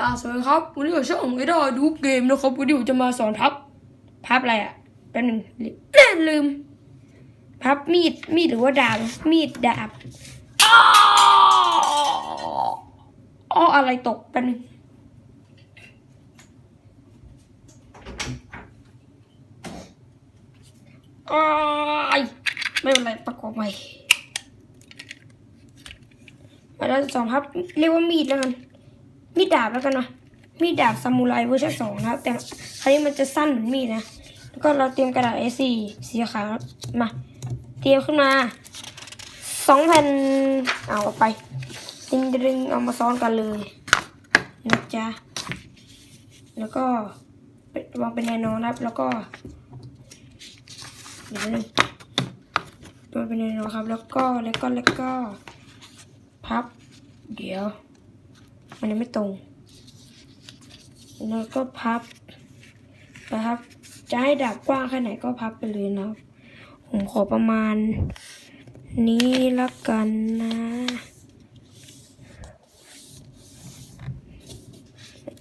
อ่าสวัสดีครับวันนี้ผมช่องไม่ได้ดูเกมนะครับวันนี้ผมจะมาสอนพับพับอะไรอะแป๊บหนึงลืมลืม พับมีดมีดหรือว่าดาบมีดดาบอ้อ้อะไรตกแป๊บนึงอ้ายไม่เป็นไรประกอบใหม่มาแล้วสองพับเรียกว่ามีดแล้วกัน มีดดาบแล้วกันนะมีดดาบซามูไรเวอร์ชันสองนะครับ แต่คราวนี้มันจะสั้นเหมือนมีดนะ แล้วก็เราเตรียมกระดาษ A4 สีขาวมา เตรียมขึ้นมาสองแผ่นเอาออกไปดึงดึงเอามาซ้อนกันเลยนะจ๊ะแล้วก็วางเป็นแนวนอนครับ แล้วก็เดี๋ยวนึงวางเป็นแนวนอนครับ แล้วก็แล้วก็แล้วก็พับ เดี๋ยว มันยังไม่ตรง แล้วก็พับนะครับ จะให้ดาบกว้างแค่ไหนก็พับไปเลยนะครับ ผมขอประมาณ นี้ละกันนะ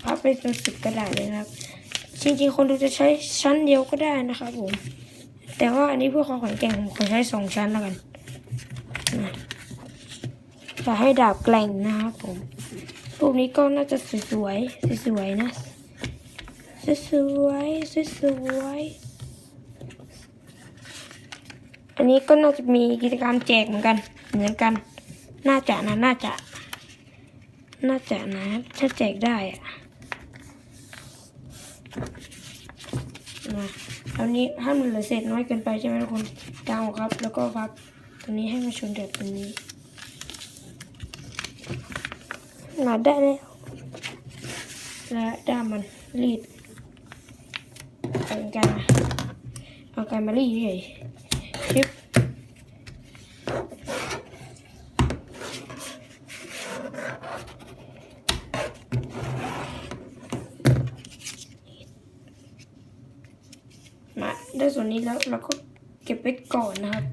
พับไปจนสุดกระดาษเลยนะครับ จริงๆ คนดูจะใช้ชั้นเดียวก็ได้นะครับผม แต่ว่าอันนี้เพื่อความแข็งแกร่งผมขอใช้สองชั้นแล้วกันนะจะให้ดาบแกร่งนะครับผม รูปนี้ก็น่าจะสวยๆสวยๆนะสวยๆสวยๆอันนี้ก็น่าจะมีกิจกรรมแจกเหมือนกัน เหมือนกัน น่าจะนะน่าจะ น่าจะนะถ้าแจกได้อะมาครานี้ถ้ามันเหลือเศษน้อยเกินไปใช่ไหมทุกคนกางออกครับ แล้วก็พับตัวนี้ให้มาชนกับตัวนี้ มาได้แล้วและด้ามมันรีดเอากันมาเอากันมารีดเลยคลิปมาได้ส่วนนี้แล้วเราก็เก็บไว้ก่อนนะครับ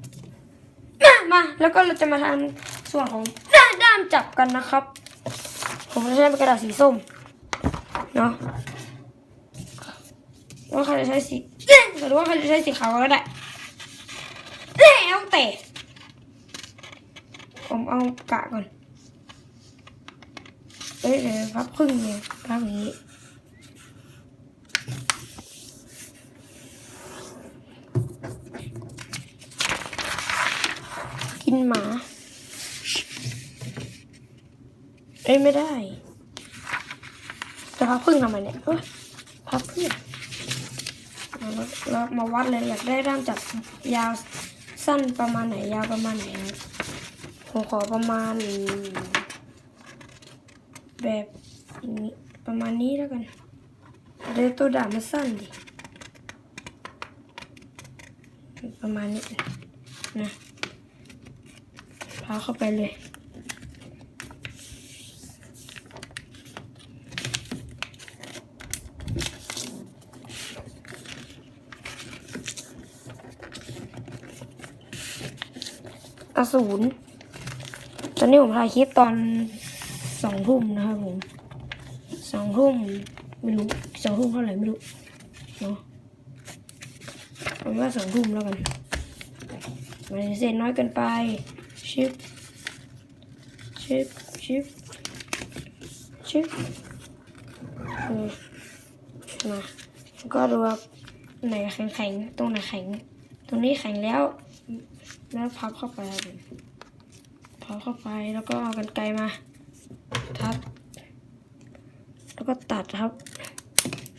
มามาแล้วก็เราจะมาทำส่วนของด้านด้ามจับกันนะครับ ผมจะใช้เป็นกระดาษสีส้ม เนาะว่าใครจะใช้สีหรือว่าใครจะใช้สีขาวก็ได้แล้วแต่ผมเอากะก่อนเอ้ยเดี๋ยวพับครึ่งเนี่ยพับอย่างนี้กินหมา เอ้ยไม่ได้ จะพับพึ่งทำไมเนี่ยเอ้ยพับพึ่งเอาแล้วมาวัดเลยอยากได้ด้ามจับยาวสั้นประมาณไหนยาวประมาณไหนผมขอประมาณ แบบนี้ประมาณนี้แล้วกันเดี๋ยวตัวดาบมันสั้นดิประมาณนี้นะพาเข้าไปเลย สูรตอนนี้ผมถ่ายคลิปตอนสองทุ่มนะครับผมสองทุ่มไม่รู้สองทุ่มเท่าไหร่ไม่รู้เนาะเอาว่าสองทุ่มแล้วกันมันเสร็จน้อยเกินไปชิปชิปชิปชิปมาก็ดูว่าไหนแข็งแข็งๆตรงไหนแข็งตรงนี้แข็งแล้ว แล้วพับเข้าไปครับผมพับเข้าไปแล้วก็เอากันไกลมา ทับ แล้วก็ตัดครับ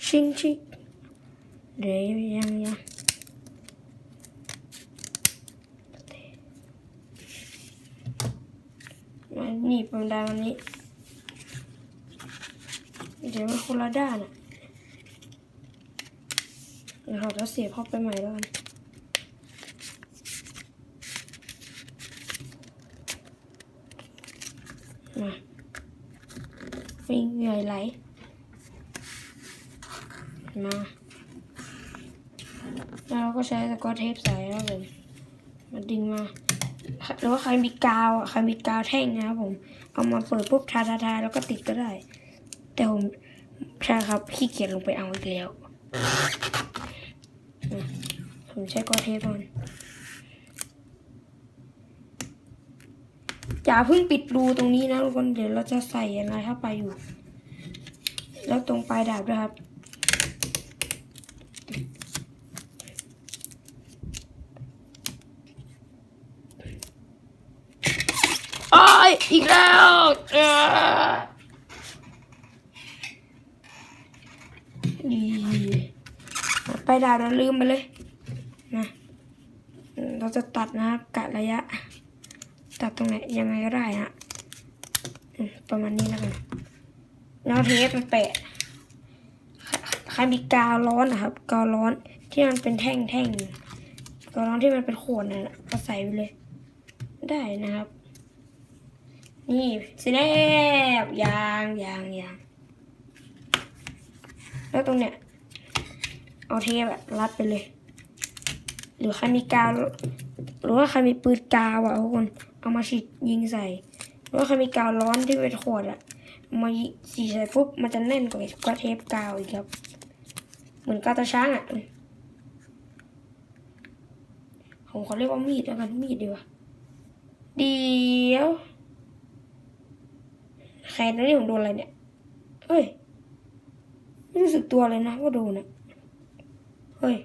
ชิงชิงเดี๋ยวยังยังมาหนีบมันได้วันนี้ เดี๋ยวมันคนละด้านอะเดี๋ยวเราจะเสียบเข้าไปใหม่แล้วกัน มา วิ่งเหนื่อยไหลมาแล้วเราก็ใช้สกอตเทปใส่แล้วผมมาดึงมาหรือว่าใครมีกาวใครมีกาวแท่งนะครับผม เอามาเปิดปุ๊บทาทาทาแล้วก็ติดก็ได้ แต่ผมใช่ครับขี้เกียจลงไปเอาอีกแล้วผมใช้กอเทปก่อน อย่าเพิ่งปิดรูตรงนี้นะทุกคนเดี๋ยวเราจะใส่อะไรเข้าไปอยู่ แล้วตรงปลายดาบด้วยครับโอ้ยอีกแล้วไปดาวเราลืมไปเลยนะเราจะตัดนะครับกะระยะ ตัดตรงไหนยังไงก็ได้ฮะประมาณนี้แล้วกันแล้วเทปมันแปะใครมีกาวร้อนนะครับ กาวร้อนที่มันเป็นแท่งแท่งๆกาวร้อนที่มันเป็นขวดนั่นน่ะก็ใส่ไปเลย ได้นะครับ นี่สิแนบยางยางยางแล้วตรงเนี้ยเอาเทปแบบรัดไปเลย หรือใครมีกาวหรือว่าใครมีปืนกาวอะทุกคน เอามาฉีดยิงใส่หรือว่าใครมีกาวร้อนที่เป็นขวดอะมาฉีดใส่ปุ๊บมันจะแน่นกว่ากว่าเทปกาวอีกครับ เหมือนกาวตาช้างอะผมขอเรียกว่ามีดแล้วกันมีดดีกว่าเดี๋ยวแขนนี่ผมโดนอะไรเนี่ยเฮ้ยไม่รู้สึกตัวเลยนะว่าโดนอะเฮ้ย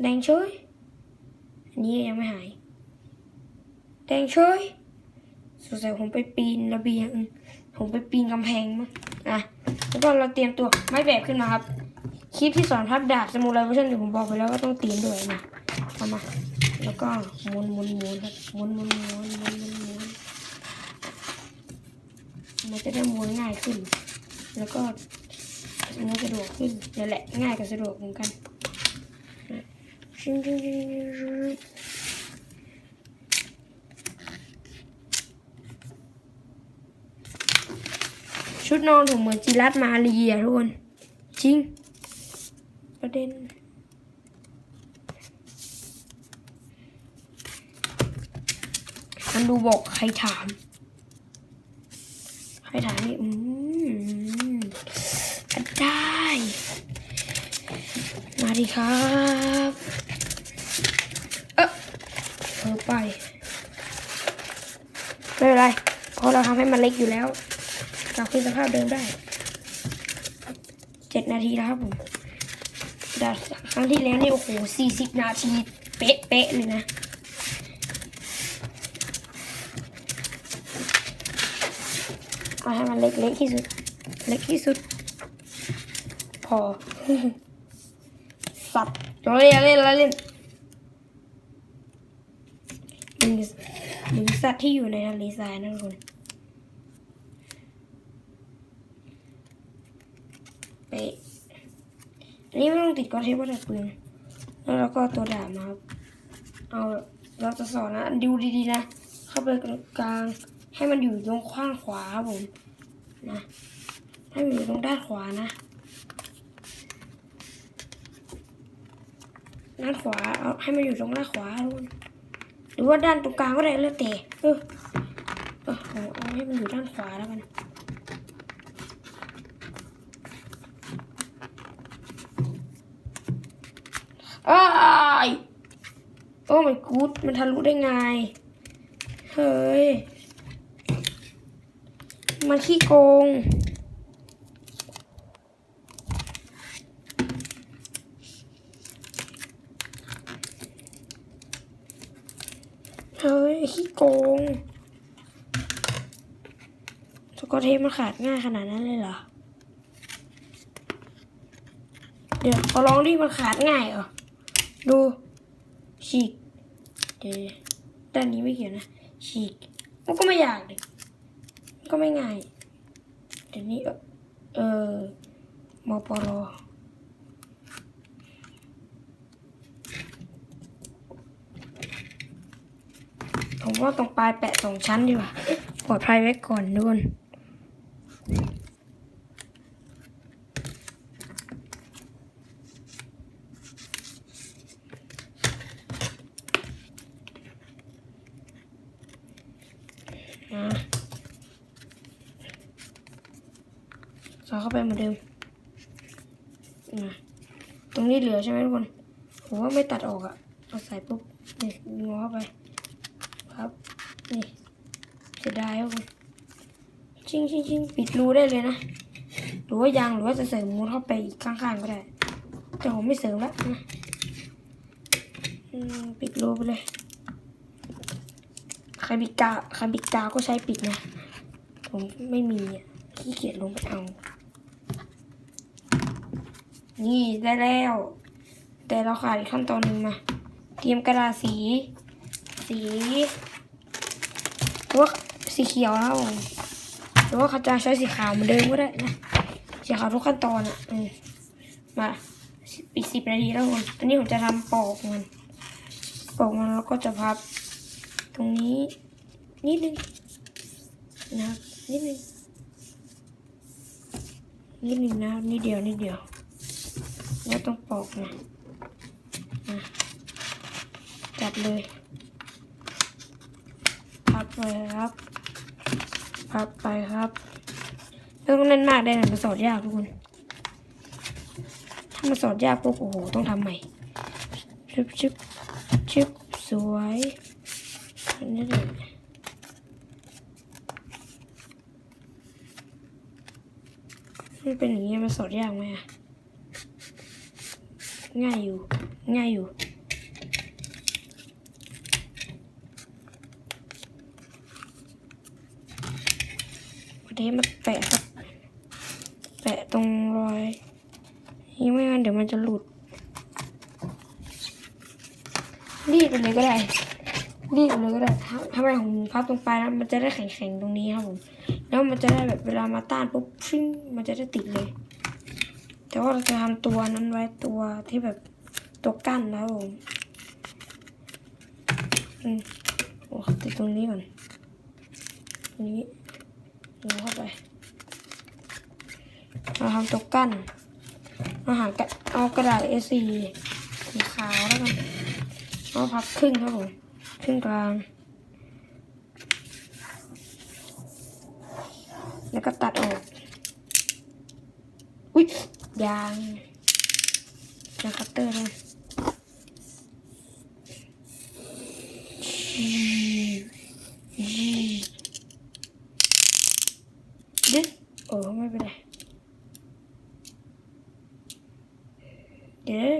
แดงเฉยอันนี้ยังไม่หาย แดงเฉยสงสัยผมไปปีนระเบียง ผมไปปีนกำแพงมั้งอะแล้วก็เราเตรียมตัวไม้แบบขึ้นมาครับ คลิปที่สอนพับดาบสมุไรเวอร์ชันเดี๋ยวผมบอกไปแล้วว่าต้องเตรียมด้วยนะเอามา แล้วก็หมุนหมุนหมุนครับหมุนหมุนหมุนหมุนหมุนหมุนมันจะได้ม้วนง่ายขึ้น แล้วก็ม้วนสะดวกขึ้นนี่แหละง่ายกับสะดวกเหมือนกัน ชุดนอนผมเหมือนจิรัตมาเรียทุกคน จริง ประเด็น มันดูบอกใครถาม ใครถามนี่อืมได้ มาดีครับเออเออไป ไม่เป็นไร เพราะเราทำให้มันเล็กอยู่แล้ว กลับคืนสภาพเดิมได้เจ็ดนาทีแล้วครับผมแต่ครั้งที่แล้วนี่โอ้โหสี่สิบนาที เป๊ะเป๊ะๆเลยนะเอาให้มันเล็กๆที่สุด เล็กที่สุด พอ สัตว์เราเล่นเล่นเล่นหนึ่งหนึ่งสัตว์ที่อยู่ในทะเลทรายนะทุกคน ไปะอันนี้ไม่ต้องติดกอเทปว่าแต่ปืนแล้วเราก็ตัวดาบมาครับเอาเราจะสอนนะดูดีๆนะ เข้าไปกลาง ให้มันอยู่ตรงข้างขวาครับผมนะให้มันอยู่ตรงด้านขวานะด้านขวาเอาให้มันอยู่ตรงด้านขวาทุกคนหรือว่าด้านตรงกลางก็ได้แล้วแต่เออเออเอาให้มันอยู่ด้านขวาแล้วกัน อ้ายโอ้ my god มันทะลุได้ไง เฮ้ย มันขี้โกง เฮ้ย ขี้โกง สกอตเทปมันขาดง่ายขนาดนั้นเลยเหรอ เดี๋ยวขอลองดิมันขาดง่ายเหรอ ดูฉีกเดี๋ยวด้านนี้ไม่เกี่ยวนะฉีกมันก็ไม่อยากดิมันก็ไม่ง่ายเดี๋ยวนี้เออเออมปรผมว่าตรงปลายแปะสองชั้นดีกว่าปลอดภัยไว้ก่อนทุกคนนะ สอดเข้าไปเหมือนเดิมนะตรงนี้เหลือใช่ไหมทุกคนผมว่าไม่ ตัดออกอะเอาใส่ปุ๊บนี่งอเข้าไป ครับ นี่เสียดายครับชิงชิงชิงปิดรูได้เลยนะหรือว่ายางหรือว่าจะเสริมมูลเข้าไปอีกข้างๆก็ได้ แต่ผมไม่เสริมแล้วนะปิดรูไปเลยใครบิดกาวใครบิดกาวก็ใช้ปิดนะ ผมไม่มีอะขี้เกียจลงไปเอา นี่ได้แล้ว แต่เราขาดอีกขั้นตอนหนึ่งมา เตรียมกระดาษสี สีหรือว่าสีเขียวนะครับผมหรือว่าเขาจะใช้สีขาวเหมือนเดิมก็ได้นะ สีขาวทุกขั้นตอนอะอมาอีกสิบนาทีแล้วคนอันนี้ผมจะทำปอกมัน ปอกมันแล้วก็จะพับ ตรงนี้ นิดนึงนะครับนิดนึงนิดนึงนะนิดเดียวนิดเดียวแล้วต้องปอกนะ จับเลยพับไปครับพับไปครับไม่ต้องเล่นมากได้นะมันสอดยากทุกคน ถ้ามันสอดยากปุ๊บโอ้โหต้องทำใหม่ชึบชึบชึบสวยนนี้เลยมันเป็นอย่างนี้มันสอดยากไหมอะง่ายอยู่ ง่ายอยู่ วันนี้มาแปะครับ แปะตรงรอยนี่ไม่งั้นเดี๋ยวมันจะหลุด รีดไปเลยก็ได้ รีดไปเลยก็ได้ทำไมผมพับตรงปลายแล้วมันจะได้แข็งๆตรงนี้ครับผม แล้วมันจะได้แบบเวลามาต้านปุ๊บฟิ้งมันจะได้ติดเลย แต่ว่าเราจะทำตัวนั้นไว้ตัวที่แบบตัวกั้นนะครับผมอืมโอ้ติดตรงนี้ก่อนนี้ งเข้าไปเราทำตัวกั้นเอาหากเอากระดาษ A4 สีขาวแล้วกันเอาพับครึ่งครับผมครึ่งกลาง แล้วก็ตัดออก อุ๊ยยางยางคัตเตอร์ด้วยดึ๊ด โอ้ไม่เป็นไรเดี๋ยว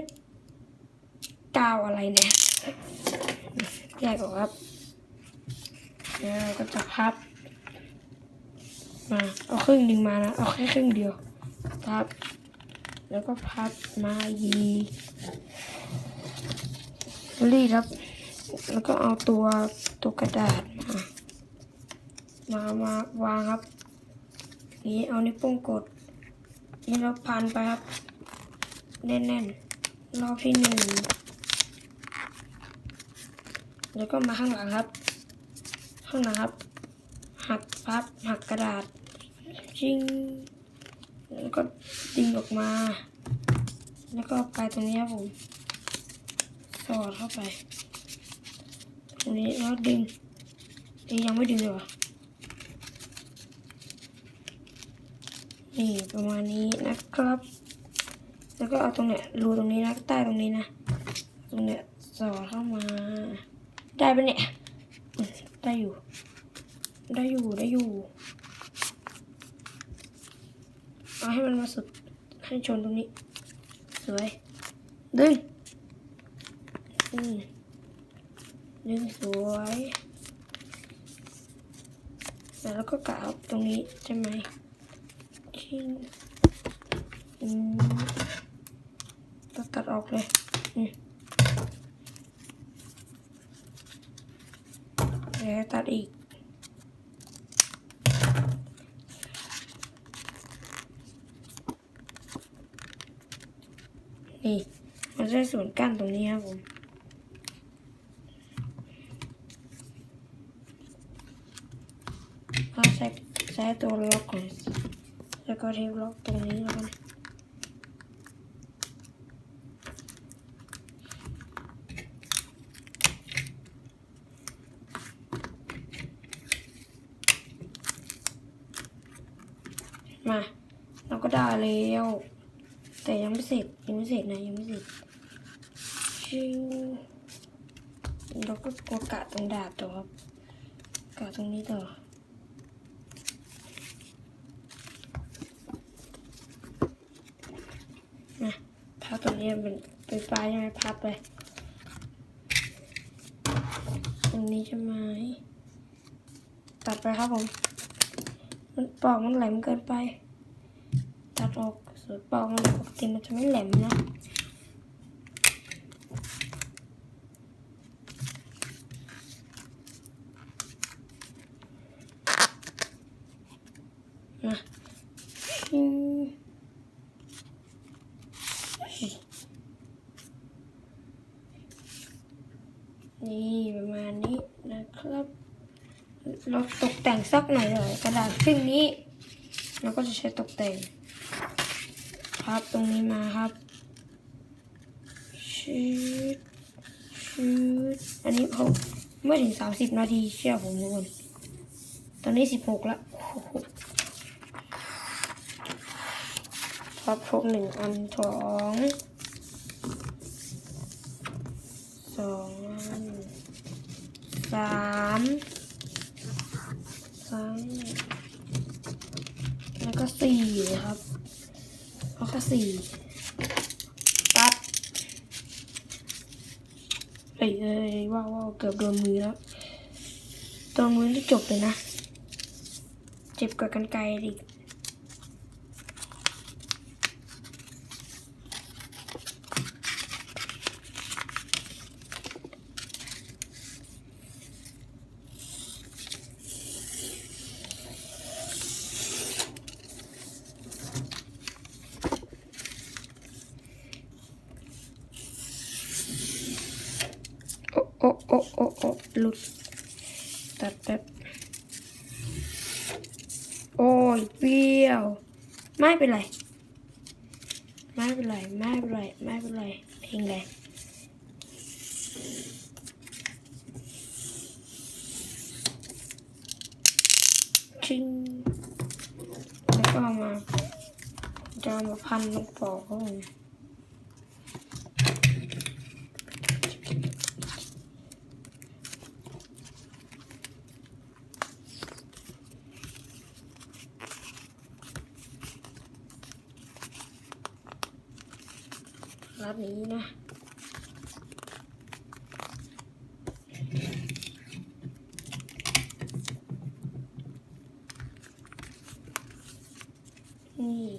กาวอะไรเนี่ยแยกออกครับแล้วก็จะพับ มาเอาครึ่งหนึ่งมานะเอาแค่ครึ่งเดียวพับ แล้วก็พับมายีรีดครับ แล้วก็เอาตัวตัวกระดาษมา มามาวางครับ นี้เอานิ้วโป้งกด นี่เราพันไปครับแน่นๆรอบที่หนึ่งแล้วก็มาข้างหลังครับ ข้างหลังครับ หักพับหักกระดาษจิ้งแล้วก็ดึงออกมา แล้วก็ไปตรงนี้ครับผมสอดเข้าไป ตรงนี้แล้วดึงยยังไม่ดึงเลยวะ นี่ประมาณนี้นะครับ แล้วก็เอาตรงเนี้ยรูตรงนี้นะใต้ตรงนี้นะ ตรงเนี้ยสอดเข้ามา ได้ปะเนี่ยได้อยู่ ได้อยู่ได้อยู่เอาให้มันมาสุดให้ชนตรงนี้ สวย ดึงดึงสวยแล้วก็กะเอาตรงนี้ใช่ไหม ชิงอืมตัดตัดออกเลยอืมแล้วตัดอีกนี่มันจะได้ส่วนกั้นตรงนี้ครับผมก็ใช้ใช้ตัวล็อกก่อน แล้วก็เทปล็อกตรงนี้แล้วกันมา เราก็ได้แล้วแต่ยังไม่เสร็จยังไม่เสร็จนะยังไม่เสร็จชิงเราก็กดกะตรงดาบต่อครับกะตรงนี้ต่อ นะพับตรงนี้เป็นเป็นปลายใช่ไหมพับไปตรงนี้ใช่ไหมตัดไปครับผม มันปอกมันแหลมเกินไป ตัดออกส่วนปอกมันปกติมันจะไม่แหลมนะนะอืมนี่ประมาณนี้นะครับ เราตกแต่งสักหน่อยเลยกระดาษซึ่งนี้เราก็จะใช้ตกแต่ง ครับตรงนี้มาครับชืดชืดอันนี้เขาไม่ถึงสามสิบนาทีเชื่อผมทุกคนตอนนี้สิบหกล้วโอ้โหครับพกหนึ่งอันสองสองสาม สาย แล้วก็สี่ครับแล้วก็สี่ปัดเอ้ยเอ้ยว้าวว้าวเกือบโดนมือแล้วโดนมือที่จบเลยนะ เจ็บกว่ากันไกลอีก โอ้โอ้โอ้โอ้โอ้หลุด ตัดแป๊บโอ้ ยเปรี้ยว ไม่เป็นไร ไม่เป็นไร ไม่เป็นไร ไม่เป็นไร เพลงแรงชิงแล้วก็มาจะมาพันลูกปอกเขาเลย รับนี้นะ นี่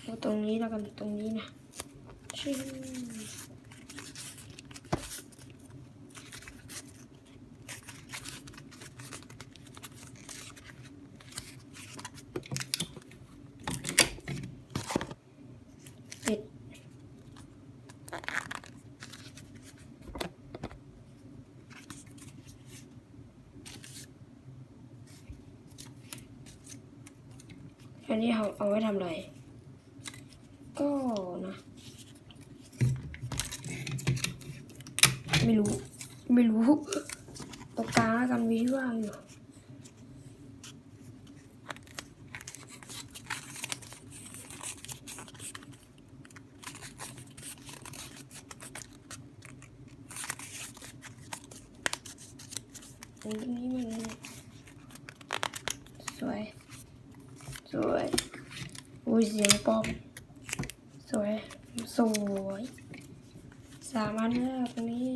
เอาตรง นี้แล้วกันตรงนี้นะชิงปิดอันนี้เอาเอาไว้ทำอะไร ก็นะ ไม่รู้ ไม่รู้ตรงกลางแล้วกันมีที่ว่างอยู่ ตรงนี้มันส วย สวยอุ้ยเสียงปอม สวย สวย สามอันแล้วตรงนี้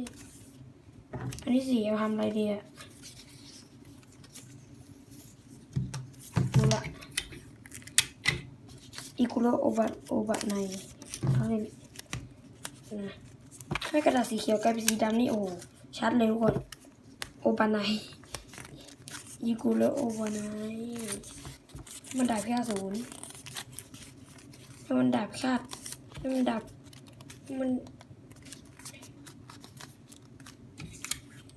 อันนี้สีเอาทำอะไรดีอะดูละอีกุโรโอบะโอบะในเขาเรียนะให้กระดาษสีเขียวกลายเป็นสีดำนี่โอ้ชัดเลยทุกคนโอบาน ยยูกูเลโอบานายมันดาบแค่ศูนย์ให้มันดาบคาดให้มันดาบให้มัน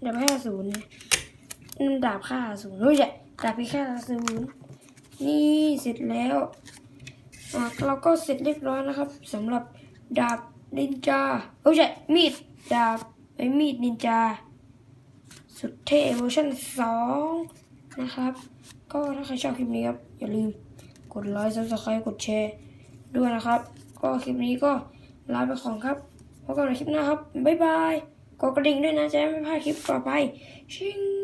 ดาบแค่ศูนย์ให้มันดาบค่าศูนย์เฮ้ยดาบแค่ศูนย์นี่เสร็จแล้วเราก็เสร็จเรียบร้อยนะครับสำหรับดาบนินจาเอ้ยใช่มีดดาบไอ้มีดนินจา สุดเท่เวอร์ชันสอง นะครับ ก็ถ้าใครชอบคลิปนี้ครับ อย่าลืมกดไลค์ซับสไครต์กดแชร์ด้วยนะครับ ก็คลิปนี้ก็ลาไปก่อนครับพบกันในคลิปหน้าครับ บ๊ายบายกดกระดิ่งด้วยนะจะไม่พลาดคลิปต่อไป ชิง